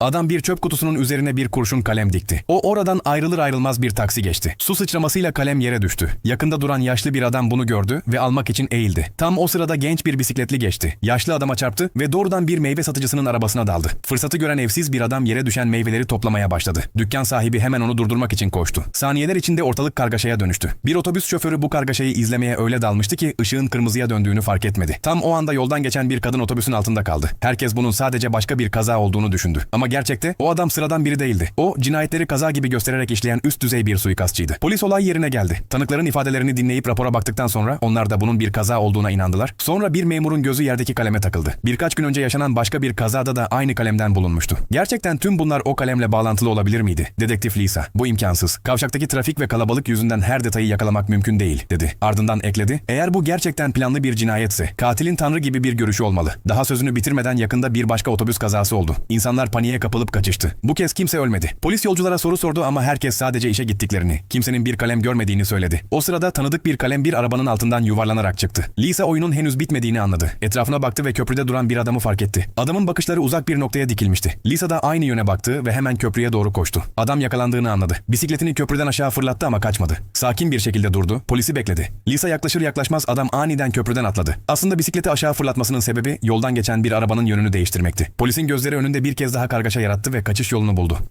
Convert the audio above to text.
Adam bir çöp kutusunun üzerine bir kurşun kalem dikti. O oradan ayrılır ayrılmaz bir taksi geçti. Su sıçramasıyla kalem yere düştü. Yakında duran yaşlı bir adam bunu gördü ve almak için eğildi. Tam o sırada genç bir bisikletli geçti. Yaşlı adama çarptı ve doğrudan bir meyve satıcısının arabasına daldı. Fırsatı gören evsiz bir adam yere düşen meyveleri toplamaya başladı. Dükkan sahibi hemen onu durdurmak için koştu. Saniyeler içinde ortalık kargaşaya dönüştü. Bir otobüs şoförü bu kargaşayı izlemeye öyle dalmıştı ki ışığın kırmızıya döndüğünü fark etmedi. Tam o anda yoldan geçen bir kadın otobüsün altında kaldı. Herkes bunun sadece başka bir kaza olduğunu düşündü. Ama gerçekte o adam sıradan biri değildi. O cinayetleri kaza gibi göstererek işleyen üst düzey bir suikastçıydı. Polis olay yerine geldi. Tanıkların ifadelerini dinleyip rapora baktıktan sonra onlar da bunun bir kaza olduğuna inandılar. Sonra bir memurun gözü yerdeki kaleme takıldı. Birkaç gün önce yaşanan başka bir kazada da aynı kalemden bulunmuştu. Gerçekten tüm bunlar o kalemle bağlantılı olabilir miydi? Dedektif Lisa, bu imkansız. Kavşaktaki trafik ve kalabalık yüzünden her detayı yakalamak mümkün değil, dedi. Ardından ekledi, eğer bu gerçekten planlı bir cinayetse, katilin tanrı gibi bir görüşü olmalı. Daha sözünü bitirmeden yakında bir başka otobüs kazası oldu. İnsanlar paniğe kapılıp kaçıştı. Bu kez kimse ölmedi. Polis yolculara soru sordu ama herkes sadece işe gittiklerini, kimsenin bir kalem görmediğini söyledi. O sırada tanıdık bir kalem bir arabanın altından yuvarlanarak çıktı. Lisa oyunun henüz bitmediğini anladı. Etrafına baktı ve köprüde duran bir adamı fark etti. Adamın bakışları uzak bir noktaya dikilmişti. Lisa da aynı yöne baktı ve hemen köprüye doğru koştu. Adam yakalandığını anladı. Bisikletini köprüden aşağı fırlattı ama kaçmadı. Sakin bir şekilde durdu, polisi bekledi. Lisa yaklaşır yaklaşmaz adam aniden köprüden atladı. Aslında bisikleti aşağı fırlatmasının sebebi yoldan geçen bir arabanın yönünü değiştirmekti. Polisin gözleri önünde bir kez daha kargaşa yarattı ve kaçış yolunu buldu.